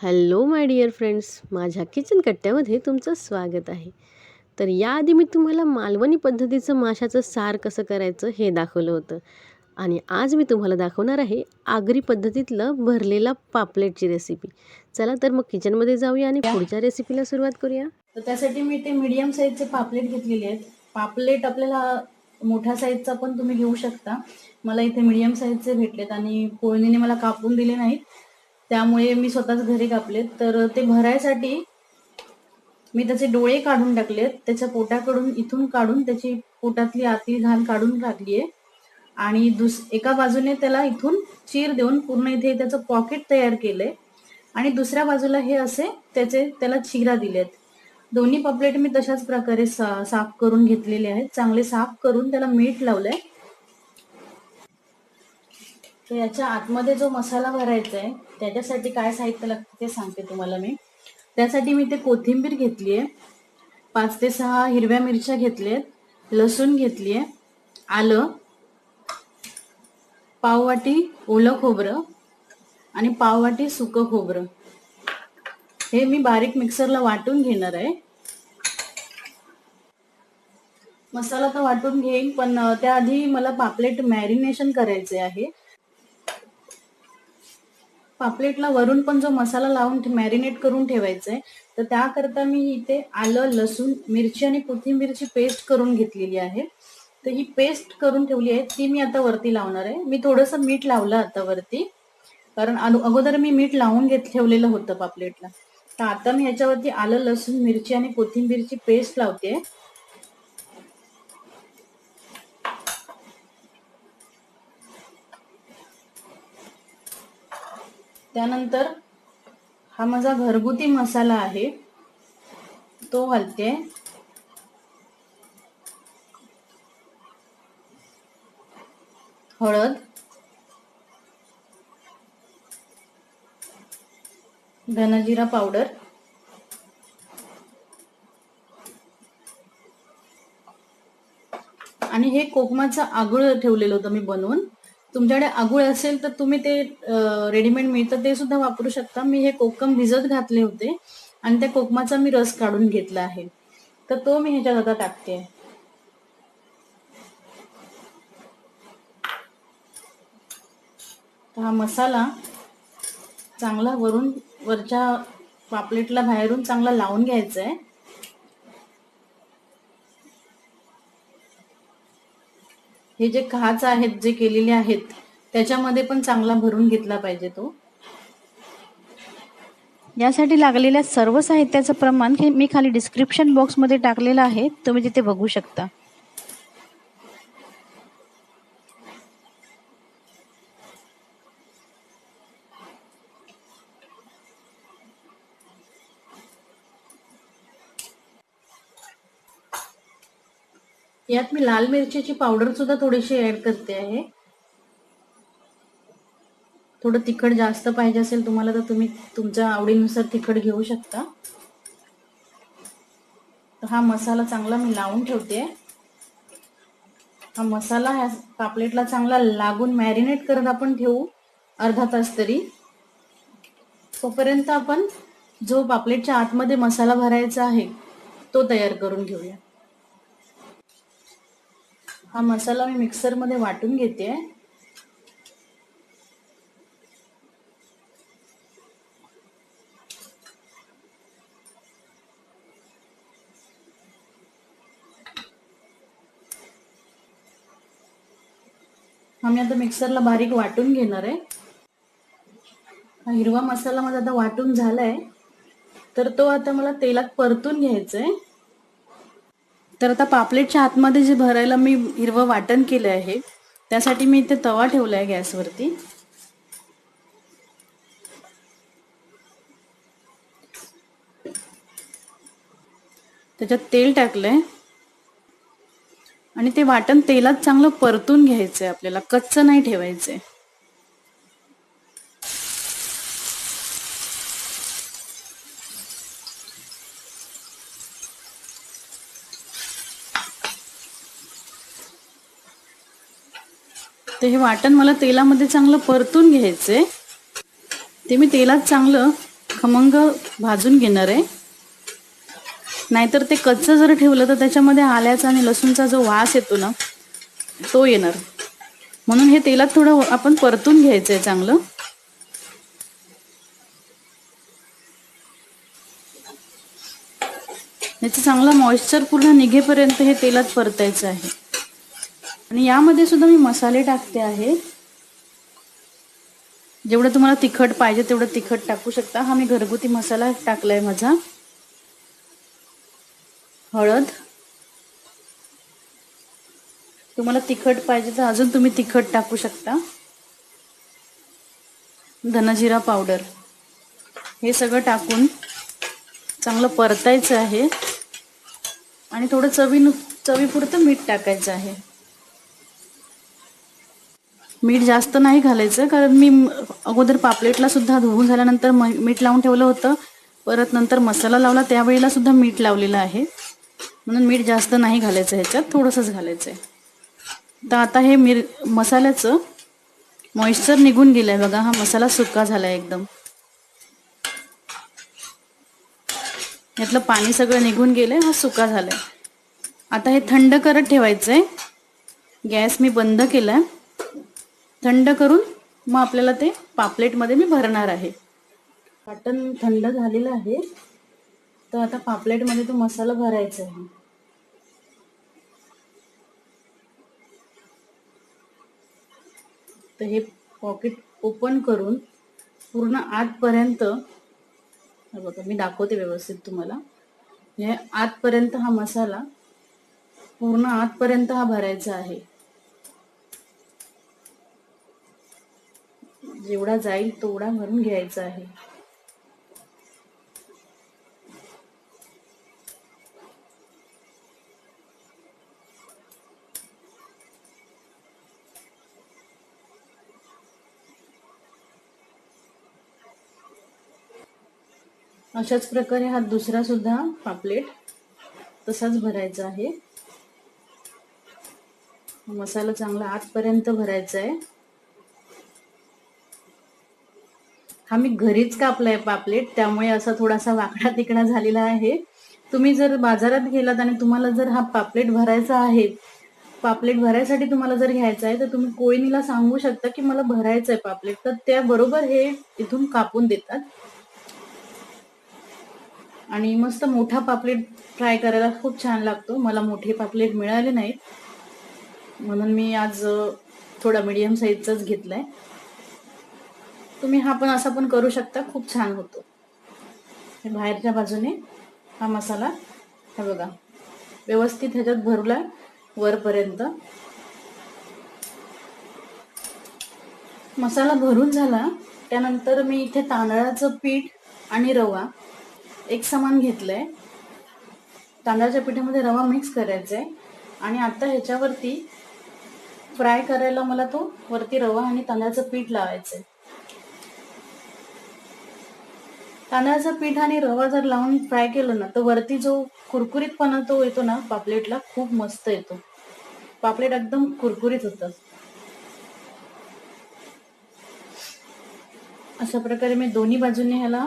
Hello my dear friends. माझ्या kitchen कट्ट्यामध्ये तुमचं स्वागत आहे. तर याआधी मी तुम्हाला मालवणी पद्धतीचं माशाचं सार कसं करायचं हे दाखवलं होतं. आणि आज मी तुम्हाला दाखवणार आहे आगरी पद्धतीतलं भरलेला पापलेटची रेसिपी चला तर मग किचनमध्ये जाऊया आणि पुढच्या रेसिपीला सुरुवात करूया. तर त्यासाठी मी ते मीडियम साईजचे पापलेट घेतलेले आहेत. पापलेट आपल्याला मोठ्या साईजचा पण तुम्ही घेऊ शकता. मला इथे मीडियम साईजचे भेटलेत आणि कोळणीने मला कापून दिले नाहीत. त्यामुळे मी स्वतःच घरी कापलेत. तर ते भरायसाठी मी त्याचे डोळे काढून टाकलेत. त्याच्या पोटाकडून इथून काढून त्याची पोटातली आतील घाण काढून टाकली आहे आणि दुस एका बाजूने त्याला इथून चीर देऊन पूर्ण इथे त्याचं पॉकेट तयार केलंय. आणि दुसऱ्या बाजूला हे असे त्याचे त्याला चिरा दिलेत. दोन्ही पॉपलेट मी तशाच प्रकारे सा, साफ करून घेतलेले आहेत. चांगले साफ करून त्याला मीठ लावलंय. तर याच्या आतमध्ये जो मसाला भरायचा आहे त्याच्यासाठी काय साहित्य लागतं ते सांगते तुम्हाला मी. त्यासाठी मी ते कोथिंबीर घेतली आहे पाच ते सहा हिरव्या मिरच्या घेतल्या लसूण घेतली आहे आलं पाववाटी ओलं खोबरं आणि पाववाटी सुकं खोबरं. हे मी बारीक मिक्सरला वाटून घेणार आहे मसाला तर वाटून घेईन पण त्याआधी मला पापलेट मॅरिनेशन करायचे आहे. पापलेटला वरून पण जो मसाला लावून मॅरिनेट करून ठेवायचा आहे तर त्याकरता मी इथे आलं लसूण मिरची आणि कोथिंबीरची पेस्ट करून घेतलेली आहे. तर ही पेस्ट करून ठेवली आहे ती मी आता वरती लावणार आहे. मी थोडंसं मीठ लावलं आता वरती कारण अगोदर मी मीठ लावून घेत ठेवलेलं होतं पापलेटला. तर आता मी याच्यावरती आलं लसूण मिरची आणि कोथिंबीरची पेस्ट लावते. त्यानंतर हा माझा घरगुती मसाला आहे. तो घालते. हळद. धनजिरा पावडर. आणि हे कोकमाचं आगळ ठेवलेलं होतं मी बनवून. तुमच्याकडे आगुळ असेल तर तुम्ही ते रेडीमेड मिळतं ते सुद्धा वापरू शकता. मी हे कोकम भिजत घातले होते आणि त्या कोकमाचा मी रस काढून घेतला आहे. तर तो मी ह्याच्यात आता टाकते. हा मसाला चांगला वरून वरच्या पापलेटला बाहेरून चांगला लावून घ्यायचा आहे. हे जे खाच आहेत जे केलेले आहेत त्याच्यामध्ये पण चांगला भरून घेतला पाहिजे तो. यासाठी लागलेल्या सर्व साहित्याचं प्रमाण हे मी खाली डिस्क्रिप्शन बॉक्समध्ये टाकलेलं आहे. तुम्ही तिथे बघू शकता. यात मी लाल मिरचीची पावडर सुद्धा थोडीशी ऍड करते आहे. थोडं तिखट जास्त पाहिजे असेल तुम्हाला तर तुम्ही तुमच्या आवडीनुसार तिखट घेऊ शकता. तर हा मसाला चांगला मी लावून ठेवते. हा मसाला ह्या पापलेटला चांगला लागून मॅरिनेट करत आपण ठेवू अर्धा तास तरी. तोपर्यंत आपण जो पापलेटच्या आतमध्ये मसाला भरायचा आहे तो तयार करून घेऊया. हा मसाला मी मिक्सरमध्ये वाटून घेते. हा मी आता मिक्सरला बारीक वाटून घेणार आहे. हा हिरवा मसाला माझा आता वाटून झालाय. तर तो आता मला तेलात परतून घ्यायचा आहे तर आता पापलेटच्या आतमध्ये जे भरायला मी हिरवं वाटण केलं आहे त्यासाठी मी इथे तवा ठेवला आहे गॅसवरती. त्याच्यात तेल टाकलंय. आणि ते वाटण तेलात चांगलं परतून घ्यायचंय आपल्याला कच्चं नाही ठेवायचंय. तर हे वाटण मला तेलामध्ये चांगलं परतून घ्यायचंय. ते मी तेलात चांगलं खमंग भाजून घेणार आहे. नाहीतर ते कच्चं जर ठेवलं तर त्याच्यामध्ये आल्याचा आणि लसूणचा जो वास येतो ना तो येणार. म्हणून हे तेलात थोडं आपण परतून घ्यायचं आहे चांगलं. याचं चांगलं मॉइश्चर पूर्ण निघेपर्यंत हे तेलात परतायचं आहे. आणि यामध्ये सुद्धा मी मसाले टाकते आहे. जेवढं तुम्हाला तिखट पाहिजे तेवढं तिखट टाकू शकता. हा मी घरगुती मसाला टाकलाय माझा. हळद. तुम्हाला तिखट पाहिजे तर अजून तुम्ही तिखट टाकू शकता. धनजिरा पावडर. हे सगळं टाकून चांगलं परतायचं आहे. आणि थोडं चवी चवीपुरतं मीठ टाकायचं आहे. मीठ जास्त नाही घालायचं कारण मी अगोदर पापलेटला सुद्धा धुवून झाल्यानंतर म- मीठ लावून ठेवलं होतं. परत नंतर मसाला लावला त्यावेळेला सुद्धा मीठ लावलेलं आहे. म्हणून मीठ जास्त नाही घालायचं ह्याच्यात थोडंसंच घालायचं आहे तर आता हे मिर मसाल्याचं मॉइश्चर निघून गेलं आहे बघा हा मसाला सुका झाला आहे एकदम. यातलं पाणी सगळं निघून गेलं आहे हा सुका झाला आहे आता हे थंड करत ठेवायचं आहे गॅस मी बंद केला आहे थंड करून मग आपल्याला ते पापलेटमध्ये मी भरणार आहे. वाटण थंड झालेलं आहे. तर आता पापलेटमध्ये तो मसाला भरायचा आहे. तर हे पॉकेट ओपन करून पूर्ण आतपर्यंत बघा मी दाखवते व्यवस्थित तुम्हाला. हे आतपर्यंत हा मसाला पूर्ण आतपर्यंत हा भरायचा आहे. जेवढा जाईल तेवढा भरून घ्यायचा आहे. अशाच प्रकारे हा दुसरा सुद्धा पापलेट तसाच भरायचा आहे. मसाला चांगला आतपर्यंत भरायचा आहे. हा मी घरीच कापलाय पापलेट त्यामुळे असा थोडासा वाकडा तिकडा झालेला आहे. तुम्ही जर बाजारात गेलात आणि तुम्हाला जर हा पापलेट भरायचा आहे पापलेट भरायसाठी तुम्हाला जर घ्यायचा आहे तर तुम्ही कोयनीला सांगू शकता की मला भरायचं आहे पापलेट. तर त्या बरोबर हे इथून कापून देतात. आणि मस्त मोठा पापलेट फ्राय करायला खूप छान लागतो. मला मोठे पापलेट मिळाले नाहीत. म्हणून मी आज थोडा मिडियम साईजचाच घेतलाय. तुम्ही हा पण असा पण करू शकता. खूप छान होतो. हे बाहेरच्या बाजूने हा मसाला हे बघा. व्यवस्थित ह्याच्यात भरला वरपर्यंत. मसाला भरून झाला त्यानंतर मी इथे तांदळाचं पीठ आणि रवा एक समान घेतलंय. तांदळाच्या पिठामध्ये रवा मिक्स करायचा आहे आणि आता ह्याच्यावरती फ्राय करायला मला तो वरती रवा आणि तांदळाचं पीठ लावायचं आहे तांदळाचं पीठ आणि रवा जर लावून फ्राय केलं ना तर वरती जो कुरकुरीतपणा तो येतो ना पापलेटला खूप मस्त येतो. पापलेट एकदम कुरकुरीत होतं. अशा प्रकारे मी दोन्ही बाजूने ह्याला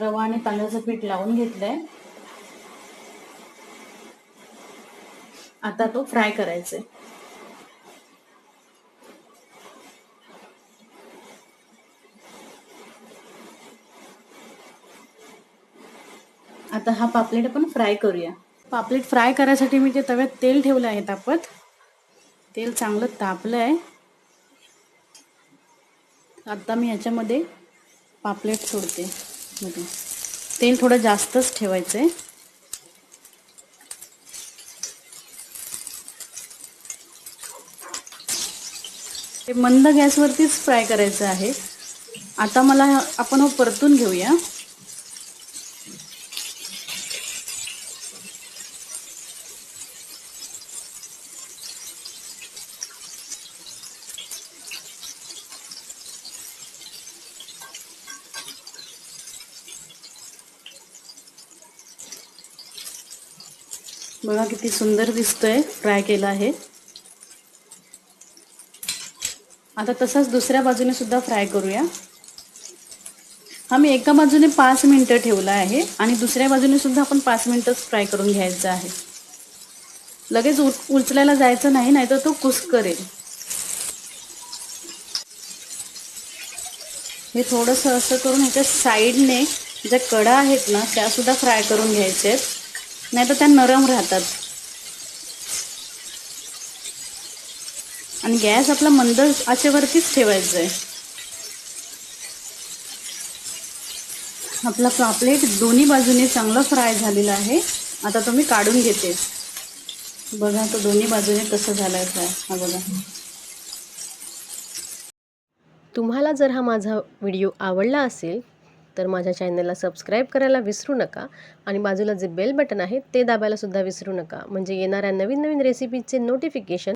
रवा आणि तांदळाचं पीठ लावून घेतलंय. आता तो फ्राय करायचा आहे आता हा पापलेट आपण फ्राय करूया. पापलेट फ्राय करायसाठी मी जे तव्यात तेल ठेवलं आहे तापत तेल चांगलं तापलं आहे आता मी ह्याच्यामध्ये पापलेट सोडते. मध्ये तेल थोडं जास्तच ठेवायचं आहे ते मंद गॅसवरतीच फ्राय करायचं आहे. आता मला आपण हो परतून घेऊया. बघा किती सुंदर दिसतोय. फ्राय केला आहे. आता तसाच दुसऱ्या बाजूने सुद्धा फ्राय करूया. हा मी एका बाजूने पाच मिनटं ठेवला आहे आणि दुसऱ्या बाजूने सुद्धा आपण पाच मिनटंच फ्राय करून घ्यायचं आहे. लगेच उ उचलायला जायचं नाही नाहीतर तो कुस्करेल हे थोडंसं असं करून ह्याच्या साईडने ज्या कडा आहेत ना त्या सुद्धा फ्राय करून घ्यायच्या आहेत. नाही तर त्या नरम राहतात. आणि गॅस आपला मंद आचेवरतीच ठेवायचा आहे आपला पापलेट दोन्ही बाजूने चांगला फ्राय झालेला आहे. आता तो मी काढून घेते. बघा तो दोन्ही बाजूने कसं झालायचं फ्राय. हा बघा. तुम्हाला जर हा माझा व्हिडिओ आवडला असेल तर माझ्या चॅनलला सबस्क्राईब करायला विसरू नका आणि बाजूला जे बेल बटन आहे ते दाबायला सुद्धा विसरू नका. म्हणजे येणाऱ्या नवीन नवीन रेसिपीचे नोटिफिकेशन